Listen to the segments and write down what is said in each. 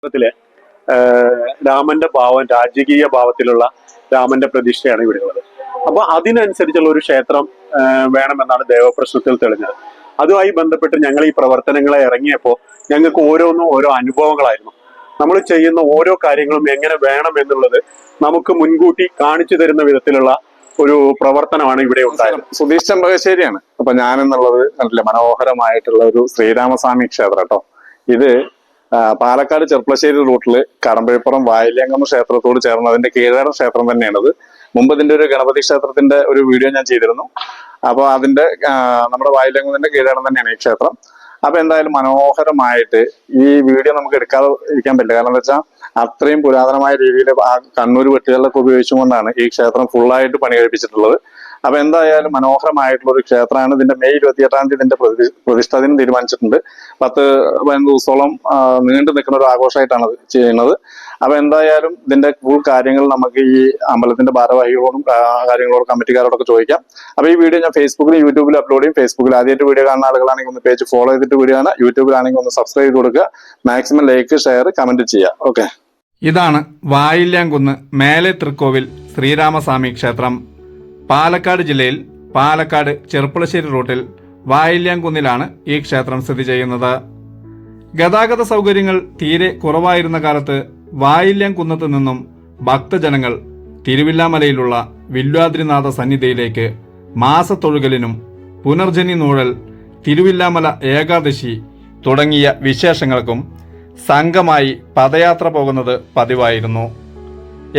ക്ഷേത്രത്തിലെ രാമന്റെ ഭാവം രാജകീയ ഭാവത്തിലുള്ള രാമന്റെ പ്രതിഷ്ഠയാണ് ഇവിടെ ഉള്ളത്. അപ്പൊ അതിനനുസരിച്ചുള്ള ഒരു ക്ഷേത്രം വേണമെന്നാണ് ദേവപ്രശ്നത്തിൽ തെളിഞ്ഞത്. അതുമായി ബന്ധപ്പെട്ട് ഞങ്ങൾ ഈ പ്രവർത്തനങ്ങളെ ഇറങ്ങിയപ്പോൾ ഞങ്ങൾക്ക് ഓരോന്നും ഓരോ അനുഭവങ്ങളായിരുന്നു. നമ്മൾ ചെയ്യുന്ന ഓരോ കാര്യങ്ങളും എങ്ങനെ വേണം എന്നുള്ളത് നമുക്ക് മുൻകൂട്ടി കാണിച്ചു തരുന്ന വിധത്തിലുള്ള ഒരു പ്രവർത്തനമാണ് ഇവിടെ ഉണ്ടായത്. സുധീഷ് ചെമ്പകശ്ശേരിയാണ്. അപ്പൊ ഞാൻ എന്നുള്ളത് നല്ല മനോഹരമായിട്ടുള്ള ഒരു ശ്രീരാമസ്വാമി ക്ഷേത്രം കേട്ടോ. ഇത് പാലക്കാട് ചെർപ്പളശ്ശേരി റൂട്ടിൽ കടമ്പഴിപ്പുറം വായില്യങ്കമ്മ ക്ഷേത്രത്തോട് ചേർന്ന് അതിന്റെ കീഴാടൻ ക്ഷേത്രം തന്നെയാണത്. മുമ്പ് ഇതിന്റെ ഒരു ഗണപതി ക്ഷേത്രത്തിന്റെ ഒരു വീഡിയോ ഞാൻ ചെയ്തിരുന്നു. അപ്പോൾ അതിന്റെ നമ്മുടെ വായില്യങ്കത്തിന്റെ കീഴാടൻ തന്നെയാണ് ഈ ക്ഷേത്രം. അപ്പൊ എന്തായാലും മനോഹരമായിട്ട് ഈ വീഡിയോ നമുക്ക് എടുക്കാതെ ഇരിക്കാൻ പറ്റില്ല. കാരണം എന്താ വെച്ചാൽ അത്രയും പുരാതനമായ രീതിയിൽ ആ കണ്ണൂർ വെട്ടുകളിലൊക്കെ ഉപയോഗിച്ചുകൊണ്ടാണ് ഈ ക്ഷേത്രം ഫുള്ളായിട്ട് പണി കഴിപ്പിച്ചിട്ടുള്ളത് അപ്പൊ എന്തായാലും മനോഹരമായിട്ടുള്ള ഒരു ക്ഷേത്രമാണ്. ഇതിന്റെ മെയ് ഇരുപത്തിയെട്ടാം തീയതി ഇതിന്റെ പ്രതി- പ്രതിഷ്ഠാ ദിനം തീരുമാനിച്ചിട്ടുണ്ട്. പത്ത് പതിനഞ്ച് ദിവസത്തോളം നീണ്ടു നിൽക്കുന്ന ഒരു ആഘോഷമായിട്ടാണ് ചെയ്യുന്നത്. അപ്പൊ എന്തായാലും ഇതിന്റെ ഫുൾ കാര്യങ്ങൾ നമുക്ക് ഈ അമ്പലത്തിന്റെ ഭാരവാഹികളോടും കാര്യങ്ങളോടും കമ്മിറ്റിക്കാരോടൊക്കെ ചോദിക്കാം. അപ്പൊ ഈ വീഡിയോ ഞാൻ ഫേസ്ബുക്കിലും യൂട്യൂബിലും അപ്ലോഡ് ചെയ്യും. ഫേസ്ബുക്കിൽ ആദ്യമായിട്ട് വീഡിയോ കാണുന്ന ആളുകളാണെങ്കിൽ ഒന്ന് പേജ് ഫോളോ ചെയ്തിട്ട് വീഡിയോ ആണ് യൂട്യൂബിലാണെങ്കിൽ ഒന്ന് സബ്സ്ക്രൈബ് ചെയ്ത് കൊടുക്കുക. മാക്സിമം ലൈക്ക് ഷെയർ കമന്റ് ചെയ്യുക. ഓക്കെ ഇതാണ് വായില്യാംകുന്ന് മേലെ തൃക്കോവിൽ ശ്രീരാമസ്വാമി ക്ഷേത്രം. പാലക്കാട് ജില്ലയിൽ പാലക്കാട് ചെറുപ്പളശ്ശേരി റൂട്ടിൽ വായില്യാംകുന്നിലാണ് ഈ ക്ഷേത്രം സ്ഥിതി ചെയ്യുന്നത്. ഗതാഗത സൗകര്യങ്ങൾ തീരെ കുറവായിരുന്ന കാലത്ത് വായില്യാംകുന്നത്ത് നിന്നും ഭക്തജനങ്ങൾ തിരുവില്ലാമലയിലുള്ള വില്വാദ്രിനാഥ സന്നിധിയിലേക്ക് മാസത്തൊഴുകലിനും പുനർജനി നൂഴൽ തിരുവില്ലാമല ഏകാദശി തുടങ്ങിയ വിശേഷങ്ങൾക്കും സംഘമായി പദയാത്ര പോകുന്നത് പതിവായിരുന്നു.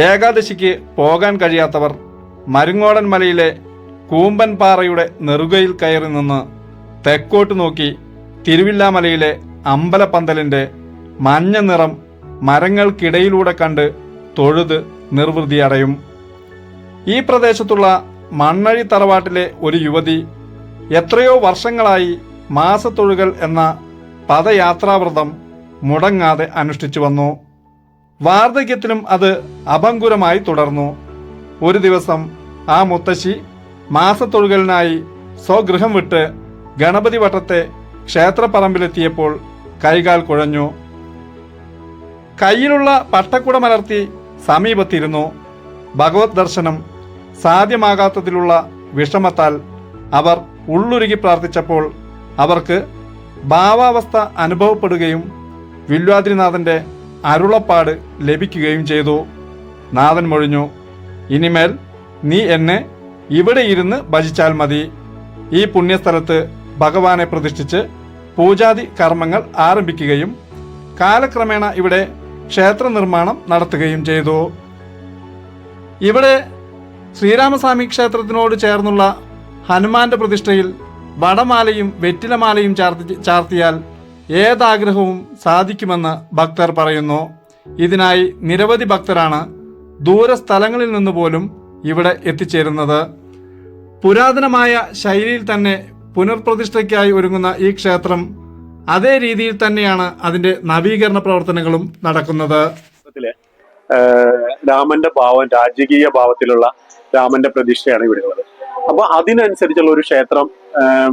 ഏകാദശിക്ക് പോകാൻ കഴിയാത്തവർ മരുങ്ങോടൻ മലയിലെ കൂമ്പൻ പാറയുടെ നെറുകയിൽ കയറി നിന്ന് തെക്കോട്ട് നോക്കി തിരുവില്ലാമലയിലെ അമ്പലപ്പന്തലിന്റെ മഞ്ഞ നിറം മരങ്ങൾക്കിടയിലൂടെ കണ്ട് തൊഴുത് നിർവൃതിയടയും ഈ പ്രദേശത്തുള്ള മണ്ണഴി തറവാട്ടിലെ ഒരു യുവതി എത്രയോ വർഷങ്ങളായി മാസത്തൊഴുകൽ എന്ന പദയാത്രാവ്രതം മുടങ്ങാതെ അനുഷ്ഠിച്ചു വന്നു. വാർദ്ധക്യത്തിലും അത് അഭങ്കുരമായി തുടർന്നു. ഒരു ദിവസം ആ മുത്തശ്ശി മാസത്തൊഴുകലിനായി സ്വഗൃഹം വിട്ട് ഗണപതി വട്ടത്തെ ക്ഷേത്രപ്പറമ്പിലെത്തിയപ്പോൾ കൈകാൽ കുഴഞ്ഞു. കയ്യിലുള്ള പട്ടക്കുട മലർത്തി സമീപത്തിരുന്നു. ഭഗവത് ദർശനം സാധ്യമാകാത്തതിലുള്ള വിഷമത്താൽ അവർ ഉള്ളുരുകി പ്രാർത്ഥിച്ചപ്പോൾ അവർക്ക് ഭാവാവസ്ഥ അനുഭവപ്പെടുകയും വില്വാദ്രിനാഥന്റെ അരുളപ്പാട് ലഭിക്കുകയും ചെയ്തു. നാഥൻ മൊഴിഞ്ഞു ഇനിമേൽ നീ എന്നെ ഇവിടെ ഇരുന്ന് ഭജിച്ചാൽ മതി. ഈ പുണ്യസ്ഥലത്ത് ഭഗവാനെ പ്രതിഷ്ഠിച്ച് പൂജാതി കർമ്മങ്ങൾ ആരംഭിക്കുകയും കാലക്രമേണ ഇവിടെ ക്ഷേത്ര നിർമ്മാണം നടത്തുകയും ചെയ്തു. ഇവിടെ ശ്രീരാമസ്വാമി ക്ഷേത്രത്തിനോട് ചേർന്നുള്ള ഹനുമാന്റെ പ്രതിഷ്ഠയിൽ വടമാലയും വെറ്റിലമാലയും ചാർത്തി ചാർത്തിയാൽ ഏതാഗ്രഹവും സാധിക്കുമെന്ന് ഭക്തർ പറയുന്നു. ഇതിനായി നിരവധി ഭക്തരാണ് ദൂരസ്ഥലങ്ങളിൽ നിന്ന് പോലും ഇവിടെ എത്തിച്ചേരുന്നത്. പുരാതനമായ ശൈലിയിൽ തന്നെ പുനർപ്രതിഷ്ഠയ്ക്കായി ഒരുങ്ങുന്ന ഈ ക്ഷേത്രം അതേ രീതിയിൽ തന്നെയാണ് അതിന്റെ നവീകരണ പ്രവർത്തനങ്ങളും നടക്കുന്നത്. രാമന്റെ ഭാവം രാജകീയ ഭാവത്തിലുള്ള രാമന്റെ പ്രതിഷ്ഠയാണ് ഇവിടെ ഉള്ളത്. അപ്പൊ അതിനനുസരിച്ചുള്ള ഒരു ക്ഷേത്രം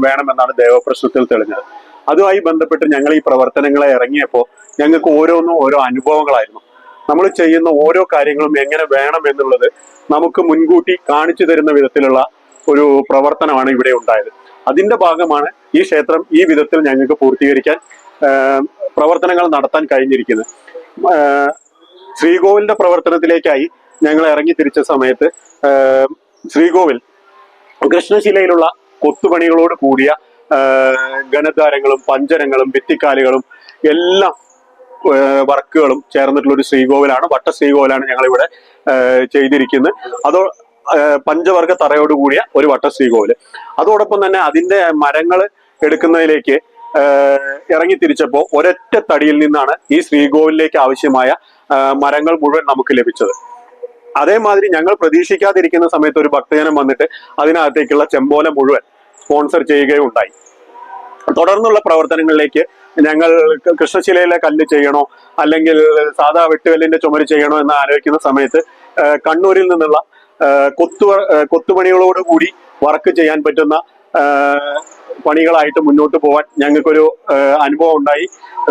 വേണമെന്നാണ് ദേവപ്രശ്നത്തിൽ തെളിഞ്ഞത്. അതുമായി ബന്ധപ്പെട്ട് ഞങ്ങൾ ഈ പ്രവർത്തനങ്ങളെ ഇറങ്ങിയപ്പോൾ ഞങ്ങൾക്ക് ഓരോന്നും ഓരോ അനുഭവങ്ങളായിരുന്നു. നമ്മൾ ചെയ്യുന്ന ഓരോ കാര്യങ്ങളും എങ്ങനെ വേണം എന്നുള്ളത് നമുക്ക് മുൻകൂട്ടി കാണിച്ചു തരുന്ന വിധത്തിലുള്ള ഒരു പ്രവർത്തനമാണ് ഇവിടെ ഉണ്ടായത്. അതിന്റെ ഭാഗമാണ് ഈ ക്ഷേത്രം ഈ വിധത്തിൽ ഞങ്ങൾക്ക് പൂർത്തീകരിക്കാൻ പ്രവർത്തനങ്ങൾ നടത്താൻ കഴിഞ്ഞിരിക്കുന്നത്. ശ്രീകോവിലിന്റെ പ്രവർത്തനത്തിലേക്കായി ഞങ്ങൾ ഇറങ്ങി തിരിച്ച സമയത്ത് ശ്രീകോവിൽ കൃഷ്ണശിലയിലുള്ള കൊത്തുപണികളോട് കൂടിയ ഗണദ്വാരങ്ങളും പഞ്ചരങ്ങളും ഭിത്തിക്കാലുകളും എല്ലാം വർക്കുകളും ചേർന്നിട്ടുള്ള ഒരു ശ്രീകോവിലാണ് വട്ട ശ്രീകോവിലാണ് ഞങ്ങൾ ഇവിടെ ചെയ്തിരിക്കുന്നത്. അതോ പഞ്ചവർഗ തറയോട് കൂടിയ ഒരു വട്ട ശ്രീകോവിൽ അതോടൊപ്പം തന്നെ അതിന്റെ മരങ്ങൾ എടുക്കുന്നതിലേക്ക് ഇറങ്ങി തിരിച്ചപ്പോൾ ഒരൊറ്റ തടിയിൽ നിന്നാണ് ഈ ശ്രീകോവിലേക്ക് ആവശ്യമായ മരങ്ങൾ മുഴുവൻ നമുക്ക് ലഭിച്ചത്. അതേമാതിരി ഞങ്ങൾ പ്രതീക്ഷിക്കാതിരിക്കുന്ന സമയത്ത് ഒരു ഭക്തജനം വന്നിട്ട് അതിനകത്തേക്കുള്ള ചെമ്പോല മുഴുവൻ സ്പോൺസർ ചെയ്യുകയുണ്ടായി. തുടർന്നുള്ള പ്രവർത്തനങ്ങളിലേക്ക് ഞങ്ങൾ കൃഷ്ണശിലയിലെ കല്ല് ചെയ്യണോ? അല്ലെങ്കിൽ സാധാ വെട്ടുകല്ലിന്റെ ചുമര് ചെയ്യണോ എന്ന് ആലോചിക്കുന്ന സമയത്ത് കണ്ണൂരിൽ നിന്നുള്ള കൊത്തു കൊത്തുപണികളോട് കൂടി വർക്ക് ചെയ്യാൻ പറ്റുന്ന പണികളായിട്ട് മുന്നോട്ട് പോകാൻ ഞങ്ങൾക്കൊരു അനുഭവം ഉണ്ടായി.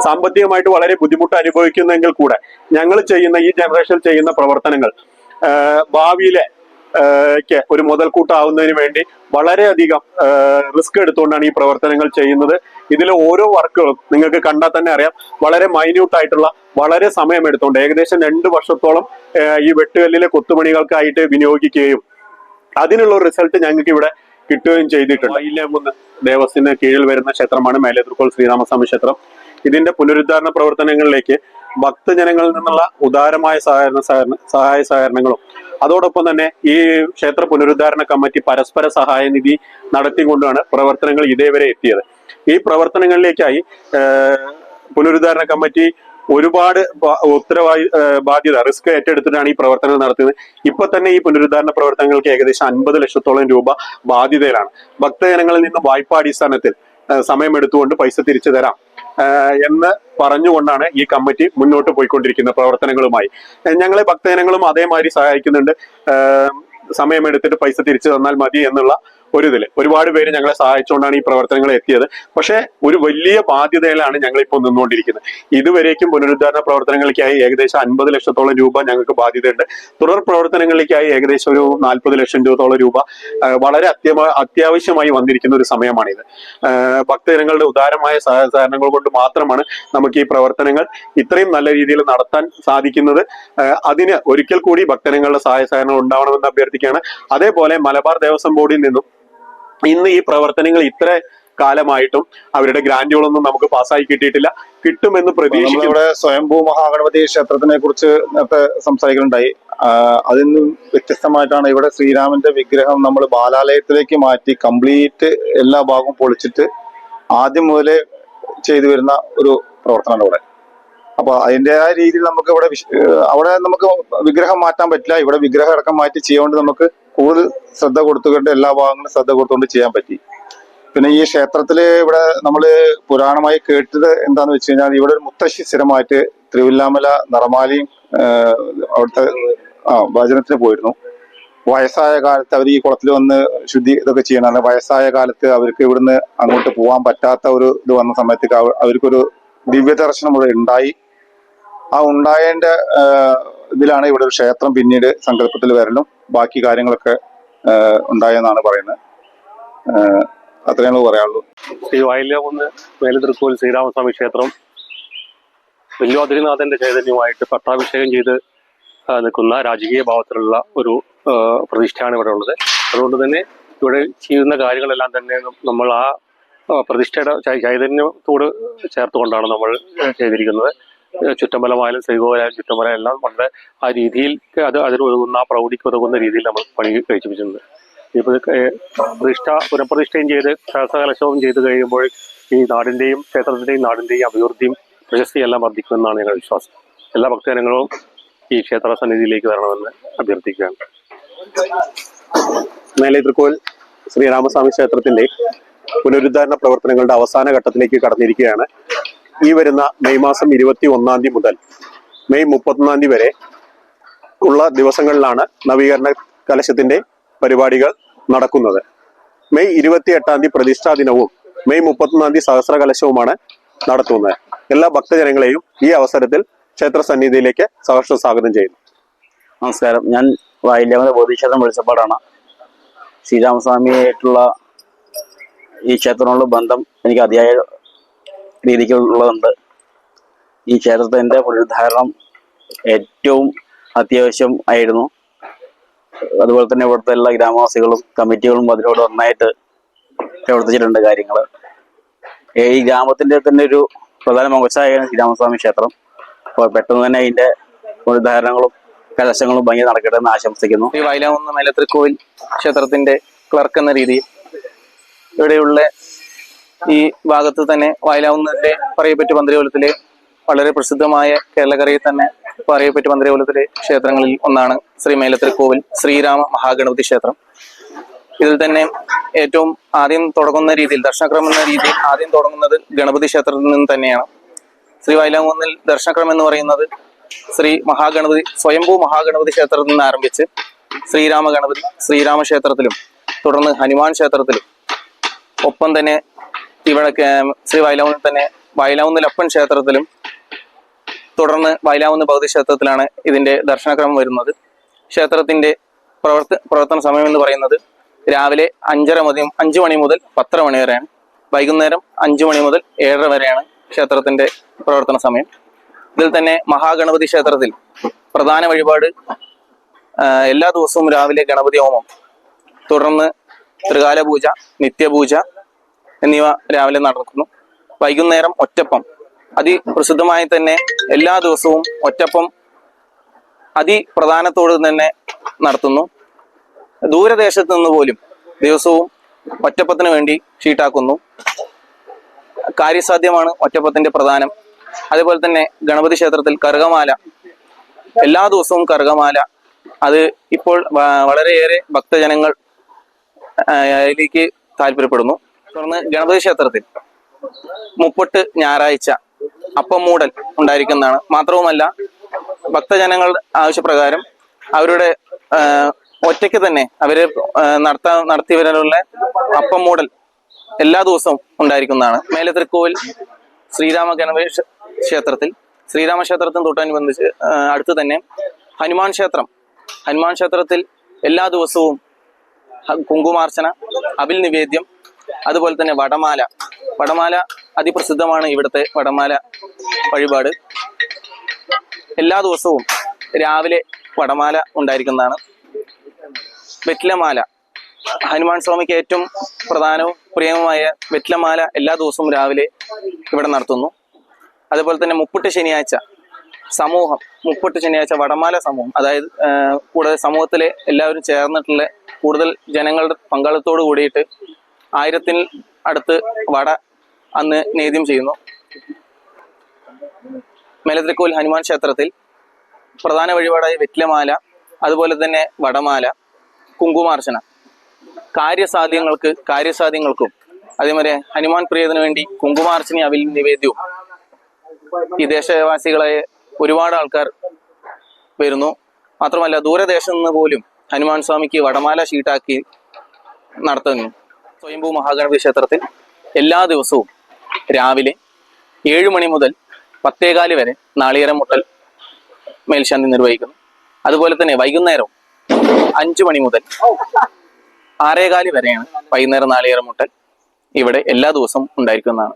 സാമ്പത്തികമായിട്ട് വളരെ ബുദ്ധിമുട്ട് അനുഭവിക്കുന്നെങ്കിൽ കൂടെ ഞങ്ങൾ ചെയ്യുന്ന ഈ ജനറേഷൻ ചെയ്യുന്ന പ്രവർത്തനങ്ങൾ ഭാവിയിലെ ഒരു മുതൽക്കൂട്ടാവുന്നതിന് വേണ്ടി വളരെയധികം റിസ്ക് എടുത്തുകൊണ്ടാണ് ഈ പ്രവർത്തനങ്ങൾ ചെയ്യുന്നത്. ഇതിലെ ഓരോ വർക്കുകളും നിങ്ങൾക്ക് കണ്ടാൽ തന്നെ അറിയാം വളരെ മൈന്യൂട്ട് ആയിട്ടുള്ള വളരെ സമയമെടുത്തുകൊണ്ട് ഏകദേശം രണ്ട് വർഷത്തോളം ഈ വെട്ടുകല്ലിലെ കൊത്തുപണികൾക്കായിട്ട് വിനിയോഗിക്കുകയും അതിനുള്ള ഒരു റിസൾട്ട് ഞങ്ങൾക്ക് ഇവിടെ കിട്ടുകയും ചെയ്തിട്ടുണ്ട്. ഇല്ലേമുന്ന് ദേവസ്വത്തിന് കീഴിൽ വരുന്ന ക്ഷേത്രമാണ് മേലേതൃക്കോൾ ശ്രീരാമസ്വാമി ക്ഷേത്രം. ഇതിന്റെ പുനരുദ്ധാരണ പ്രവർത്തനങ്ങളിലേക്ക് ഭക്തജനങ്ങളിൽ നിന്നുള്ള ഉദാരമായ സഹകരണ സഹകരണ സഹായ സഹകരണങ്ങളും അതോടൊപ്പം തന്നെ ഈ ക്ഷേത്ര പുനരുദ്ധാരണ കമ്മിറ്റി പരസ്പര സഹായ നിധി നടത്തിക്കൊണ്ടാണ് പ്രവർത്തനങ്ങൾ ഇതേവരെ എത്തിയത്. ഈ പ്രവർത്തനങ്ങളിലേക്കായി പുനരുദ്ധാരണ കമ്മിറ്റി ഒരുപാട് ഉത്തരവാദി ബാധ്യത റിസ്ക് ഏറ്റെടുത്തിട്ടാണ് ഈ പ്രവർത്തനങ്ങൾ നടത്തുന്നത് ഇപ്പൊ തന്നെ ഈ പുനരുദ്ധാരണ പ്രവർത്തനങ്ങൾക്ക് ഏകദേശം അൻപത് ലക്ഷത്തോളം രൂപ ബാധ്യതയിലാണ്. ഭക്തജനങ്ങളിൽ നിന്ന് വായ്പാ അടിസ്ഥാനത്തിൽ ഏഹ്, സമയമെടുത്തുകൊണ്ട് പൈസ തിരിച്ചു തരാം. എന്ന് പറഞ്ഞുകൊണ്ടാണ് ഈ കമ്മിറ്റി മുന്നോട്ട് പോയിക്കൊണ്ടിരിക്കുന്ന പ്രവർത്തനങ്ങളുമായി. ഞങ്ങളെ ഭക്തജനങ്ങളും അതേമാതിരി സഹായിക്കുന്നുണ്ട്. സമയമെടുത്തിട്ട് പൈസ തിരിച്ചു തന്നാൽ മതി എന്നുള്ള ഒരു ഇതിൽ ഒരുപാട് പേര് ഞങ്ങളെ സഹായിച്ചുകൊണ്ടാണ് ഈ പ്രവർത്തനങ്ങൾ എത്തിയത്. പക്ഷെ ഒരു വലിയ ബാധ്യതയിലാണ് ഞങ്ങൾ ഇപ്പോൾ നിന്നുകൊണ്ടിരിക്കുന്നത്. ഇതുവരേക്കും പുനരുദ്ധാരണ പ്രവർത്തനങ്ങൾക്കായി ഏകദേശം അൻപത് ലക്ഷത്തോളം രൂപ ഞങ്ങൾക്ക് ബാധ്യതയുണ്ട്. തുടർ പ്രവർത്തനങ്ങളിലേക്കായി ഏകദേശം ഒരു നാൽപ്പത് ലക്ഷം രൂപത്തോളം രൂപ വളരെ അത്യാവശ്യമായി വന്നിരിക്കുന്ന ഒരു സമയമാണിത്. ഭക്തജനങ്ങളുടെ ഉദാരമായ സഹകരണങ്ങൾ കൊണ്ട് മാത്രമാണ് നമുക്ക് ഈ പ്രവർത്തനങ്ങൾ ഇത്രയും നല്ല രീതിയിൽ നടത്താൻ സാധിക്കുന്നത്. അതിന് ഒരിക്കൽ കൂടി ഭക്തജനങ്ങളുടെ സഹായ സഹകരണം ഉണ്ടാവണമെന്ന് അഭ്യർത്ഥിക്കുകയാണ്. അതേപോലെ മലബാർ ദേവസ്വം ബോർഡിൽ നിന്നും ഇന്ന് ഈ പ്രവർത്തനങ്ങൾ ഇത്ര കാലമായിട്ടും അവരുടെ ഗ്രാൻഡുകളൊന്നും നമുക്ക് പാസ്സായി കിട്ടിയിട്ടില്ല. കിട്ടുമെന്ന് പ്രതീക്ഷിക്കും. ഇവിടെ സ്വയംഭൂ മഹാഗണപതി ക്ഷേത്രത്തിനെ കുറിച്ച് നേരത്തെ സംസാരിക്കുന്നുണ്ടായി. അതിൽ നിന്നും വ്യത്യസ്തമായിട്ടാണ് ഇവിടെ ശ്രീരാമന്റെ വിഗ്രഹം നമ്മൾ ബാലാലയത്തിലേക്ക് മാറ്റി കംപ്ലീറ്റ് എല്ലാ ഭാഗവും പൊളിച്ചിട്ട് ആദ്യം മുതലേ ചെയ്തു വരുന്ന ഒരു പ്രവർത്തനമാണ് ഇവിടെ. അപ്പൊ അതിന്റെതായ രീതിയിൽ നമുക്ക് ഇവിടെ അവിടെ നമുക്ക് വിഗ്രഹം മാറ്റാൻ പറ്റില്ല. ഇവിടെ വിഗ്രഹം അടക്കം മാറ്റി ചെയ്യാണ്ട് നമുക്ക് കൂടുതൽ ശ്രദ്ധ കൊടുത്തുകൊണ്ട് എല്ലാ ഭാഗങ്ങളും ശ്രദ്ധ കൊടുത്തുകൊണ്ട് ചെയ്യാൻ പറ്റി. പിന്നെ ഈ ക്ഷേത്രത്തിൽ ഇവിടെ നമ്മൾ പുരാണമായി കേട്ടത് എന്താന്ന് വെച്ച് കഴിഞ്ഞാൽ ഇവിടെ ഒരു മുത്തശ്ശി സ്ഥിരമായിട്ട് തിരുവില്ലാമല നിറമാലിയും അവിടുത്തെ ആ ഭജനത്തിന് പോയിരുന്നു. വയസ്സായ കാലത്ത് അവർ ഈ കുളത്തിൽ വന്ന് ശുദ്ധി ഇതൊക്കെ ചെയ്യണതാണ്. വയസ്സായ കാലത്ത് അവർക്ക് ഇവിടുന്ന് അങ്ങോട്ട് പോകാൻ പറ്റാത്ത ഒരു ഇത് വന്ന സമയത്ത് അവർക്കൊരു ദിവ്യദർശനം ഇവിടെ ഉണ്ടായി. ആ ഉണ്ടായതിന്റെ ഇതിലാണ് ഇവിടെ ഒരു ക്ഷേത്രം പിന്നീട് സങ്കല്പത്തിൽ വരലും ബാക്കി കാര്യങ്ങളൊക്കെ ഉണ്ടായെന്നാണ് പറയുന്നത്. അത്രയാണ് പറയാനുള്ളൂ. ഈ വയലൊന്ന് മേലുതൃക്കോൽ ശ്രീരാമസ്വാമി ക്ഷേത്രം വല്യോദരിനാഥന്റെ ചൈതന്യമായിട്ട് പട്ടാഭിഷേകം ചെയ്ത് നിൽക്കുന്ന രാജകീയ ഭാവത്തിലുള്ള ഒരു പ്രതിഷ്ഠയാണ് ഇവിടെ ഉള്ളത്. അതുകൊണ്ട് തന്നെ ഇവിടെ ചെയ്യുന്ന കാര്യങ്ങളെല്ലാം തന്നെ നമ്മൾ ആ പ്രതിഷ്ഠയുടെ ചൈതന്യത്തോട് ചേർത്തുകൊണ്ടാണ് നമ്മൾ ചെയ്തിരിക്കുന്നത്. ചുറ്റമ്പലമായാലും ശ്രീകോവിലായാലും ചുറ്റമ്പല എല്ലാം വളരെ ആ രീതിയിൽ അത് അതിന് ഉതകുന്ന ആ പ്രൗഢിക്ക് ഉതകുന്ന രീതിയിൽ നമ്മൾ പണി കഴിച്ചിട്ടുണ്ട്. ഇപ്പോൾ പ്രതിഷ്ഠ പുനഃപ്രതിഷ്ഠയും ചെയ്ത് സഹസകലശവും ചെയ്ത് കഴിയുമ്പോൾ ഈ നാടിന്റെയും ക്ഷേത്രത്തിന്റെയും നാടിന്റെയും അഭിവൃദ്ധിയും പ്രശസ്തിയും എല്ലാം വർദ്ധിക്കുമെന്നാണ് ഞങ്ങളുടെ വിശ്വാസം. എല്ലാ ഭക്തജനങ്ങളും ഈ ക്ഷേത്ര സന്നിധിയിലേക്ക് വരണമെന്ന് അഭ്യർത്ഥിക്കുകയാണ്. മേലെ തൃക്കോൽ ശ്രീരാമസ്വാമി ക്ഷേത്രത്തിന്റെ പുനരുദ്ധാരണ പ്രവർത്തനങ്ങളുടെ അവസാന ഘട്ടത്തിലേക്ക് കടന്നിരിക്കുകയാണ്. ഈ വരുന്ന മെയ് മാസം ഇരുപത്തി ഒന്നാം തീയതി മുതൽ മെയ് മുപ്പത്തൊന്നാം തീയതി വരെ ഉള്ള ദിവസങ്ങളിലാണ് നവീകരണ കലശത്തിന്റെ പരിപാടികൾ നടക്കുന്നത്. മെയ് ഇരുപത്തി എട്ടാം തീയതി പ്രതിഷ്ഠാ ദിനവും മെയ് മുപ്പത്തൊന്നാം തീയതി സഹസ്ര കലശവുമാണ് നടത്തുന്നത്. എല്ലാ ഭക്തജനങ്ങളെയും ഈ അവസരത്തിൽ ക്ഷേത്ര സന്നിധിയിലേക്ക് സഹർഷ സ്വാഗതം ചെയ്യുന്നു. നമസ്കാരം. ഞാൻ വായില്ലാമല ബോധിക്ഷേത്രം വെളിച്ചപ്പാടാണ്. ശ്രീരാമസ്വാമിയായിട്ടുള്ള ഈ ക്ഷേത്രത്തിനുള്ള ബന്ധം എനിക്ക് അതിയായ രീതിക്ക് ഉള്ളതുണ്ട് ഈ ക്ഷേത്രത്തിന്റെ പുനരുദ്ധാരണം ഏറ്റവും അത്യാവശ്യം ആയിരുന്നു. അതുപോലെ തന്നെ ഇവിടുത്തെ എല്ലാ ഗ്രാമവാസികളും കമ്മിറ്റികളും അതിനോട് നന്നായിട്ട് പ്രവർത്തിച്ചിട്ടുണ്ട് കാര്യങ്ങൾ ഈ ഗ്രാമത്തിന്റെ തന്നെ ഒരു പ്രധാന മുഖച്ഛായാണ് ശ്രീരാമസ്വാമി ക്ഷേത്രം. അപ്പോൾ പെട്ടെന്ന് തന്നെ അതിന്റെ പുനരുദ്ധാരണങ്ങളും കലശങ്ങളും ഭംഗി നടക്കട്ടെ എന്ന് ആശംസിക്കുന്നു. ഈ വയലാവുന്ന മേലത്തൃക്കോവിൽ ക്ഷേത്രത്തിന്റെ ക്ലർക്ക് എന്ന രീതിയിൽ ഇവിടെയുള്ള ഈ ഭാഗത്ത് തന്നെ വയലാവുന്നതിന്റെ പറയപ്പെട്ട പന്തരകുലത്തിലെ വളരെ പ്രസിദ്ധമായ കേരളക്കരയിൽ തന്നെ പറയപ്പെട്ട പന്തരകുലത്തിലെ ക്ഷേത്രങ്ങളിൽ ഒന്നാണ് ശ്രീ മേലത്തൃക്കോവിൽ ശ്രീരാമ മഹാഗണപതി ക്ഷേത്രം. ഇതിൽ തന്നെ ഏറ്റവും ആദ്യം തുടങ്ങുന്ന രീതിയിൽ ദർശനക്രമം എന്ന രീതിയിൽ ആദ്യം തുടങ്ങുന്നത് ഗണപതി ക്ഷേത്രത്തിൽ നിന്ന് തന്നെയാണ്. ശ്രീ വയലാങ്കുന്നിൽ ദർശനക്രമം എന്ന് പറയുന്നത് ശ്രീ മഹാഗണപതി സ്വയംഭൂ മഹാഗണപതി ക്ഷേത്രത്തിൽ നിന്ന് ആരംഭിച്ച് ശ്രീരാമ ഗണപതി ശ്രീരാമ ക്ഷേത്രത്തിലും തുടർന്ന് ഹനുമാൻ ക്ഷേത്രത്തിലും ഒപ്പം തന്നെ ഇവിടെ ശ്രീ വയലാവുന്നിൽ തന്നെ വയലാവുന്നിലപ്പൻ ക്ഷേത്രത്തിലും തുടർന്ന് വയലാവുന്ന ഭൗതിക ക്ഷേത്രത്തിലാണ് ഇതിന്റെ ദർശനക്രമം വരുന്നത്. ക്ഷേത്രത്തിന്റെ പ്രവർത്ത പ്രവർത്തന സമയം എന്ന് പറയുന്നത് രാവിലെ അഞ്ചര മതി അഞ്ചു മണി മുതൽ പത്തര മണി വരെയാണ്. വൈകുന്നേരം അഞ്ചു മണി മുതൽ ഏഴര വരെയാണ് ക്ഷേത്രത്തിന്റെ പ്രവർത്തന സമയം. ഇതിൽ തന്നെ മഹാഗണപതി ക്ഷേത്രത്തിൽ പ്രധാന വഴിപാട് എല്ലാ ദിവസവും രാവിലെ ഗണപതി ഹോമം തുടർന്ന് ത്രികാല പൂജ നിത്യപൂജ എന്നിവ രാവിലെ നടക്കുന്നു. വൈകുന്നേരം ഒറ്റപ്പം. അതിപ്രസിദ്ധമായി തന്നെ എല്ലാ ദിവസവും ഒറ്റപ്പം അതിപ്രധാനത്തോട് തന്നെ നടത്തുന്നു. ദൂരദേശത്ത് നിന്ന് പോലും ദിവസവും ഒറ്റപ്പത്തിന് വേണ്ടി ഷീട്ടാക്കുന്നു കാര്യസാധ്യമാണ് ഒറ്റപ്പത്തിന്റെ പ്രധാനം. അതേപോലെ തന്നെ ഗണപതി ക്ഷേത്രത്തിൽ കറുകമാല എല്ലാ ദിവസവും കറുകമാല. അത് ഇപ്പോൾ വളരെയേറെ ഭക്തജനങ്ങൾ അതിലേക്ക് താല്പര്യപ്പെടുന്നു. തുടർന്ന് ഗണപതി ക്ഷേത്രത്തിൽ മുപ്പട്ട് ഞായറാഴ്ച അപ്പം മൂടൽ ഉണ്ടായിരിക്കുന്നതാണ്. മാത്രവുമല്ല ഭക്തജനങ്ങളുടെ ആവശ്യപ്രകാരം അവരുടെ ഒറ്റയ്ക്ക് തന്നെ അവർ നടത്ത നടത്താ അപ്പം മൂടൽ എല്ലാ ദിവസവും ഉണ്ടായിരിക്കുന്നതാണ്. മേലെ തൃക്കോവിൽ ശ്രീരാമ ഗണപതി ക്ഷേത്രത്തിൽ ശ്രീരാമ ക്ഷേത്രത്തിന് തൊട്ടനുബന്ധിച്ച് അടുത്ത് തന്നെ ഹനുമാൻ ക്ഷേത്രം. ഹനുമാൻ ക്ഷേത്രത്തിൽ എല്ലാ ദിവസവും കുങ്കുമാർച്ചന അബിൽ നിവേദ്യം അതുപോലെ തന്നെ വടമാല. വടമാല അതിപ്രസിദ്ധമാണ് ഇവിടുത്തെ വടമാല വഴിപാട്. എല്ലാ ദിവസവും രാവിലെ വടമാല ഉണ്ടായിരിക്കുന്നതാണ്. വെറ്റിലമാല. ഹനുമാൻ സ്വാമിക്ക് ഏറ്റവും പ്രധാനവും പ്രിയവുമായ വെറ്റിലമാല എല്ലാ ദിവസവും രാവിലെ ഇവിടെ നടത്തുന്നു. അതുപോലെ തന്നെ മുപ്പട്ട് ശനിയാഴ്ച സമൂഹം മുപ്പട്ട് ശനിയാഴ്ച വടമാല സമൂഹം അതായത് കൂടുതൽ സമൂഹത്തിലെ എല്ലാവരും ചേർന്നിട്ടുള്ള കൂടുതൽ ജനങ്ങളുടെ പങ്കാളിത്തോട് കൂടിയിട്ട് ആയിരത്തിൽ അടുത്ത് വട അന്ന് നേദ്യം ചെയ്യുന്നു. മേലത്തിക്കോൽ ഹനുമാൻ ക്ഷേത്രത്തിൽ പ്രധാന വഴിപാടായ വെറ്റിലമാല അതുപോലെ തന്നെ വടമാല കുങ്കുമാർച്ചന. കാര്യസാധ്യങ്ങൾക്ക് കാര്യസാധ്യങ്ങൾക്കും അതേമാതിരി ഹനുമാൻ പ്രിയതിനു വേണ്ടി കുങ്കുമാർച്ചന അവിൽ നിവേദ്യവും ഈ ദേശവാസികളായ ഒരുപാട് ആൾക്കാർ വരുന്നു. മാത്രമല്ല ദൂരദേശം നിന്ന് പോലും ഹനുമാൻ സ്വാമിക്ക് വടമാല ഷീട്ടാക്കി നടത്തുന്നു. സ്വയംഭൂ മഹാഗണപതി ക്ഷേത്രത്തിൽ എല്ലാ ദിവസവും രാവിലെ ഏഴു മണി മുതൽ പത്തേകാൽ വരെ നാളികേരം മുട്ടൽ മേൽശാന്തി നിർവഹിക്കുന്നു. അതുപോലെ തന്നെ വൈകുന്നേരം അഞ്ചു മണി മുതൽ ആറേകാൽ വരെയാണ് വൈകുന്നേരം നാളികേരം മുട്ടൽ ഇവിടെ എല്ലാ ദിവസവും ഉണ്ടായിരിക്കുന്നതാണ്.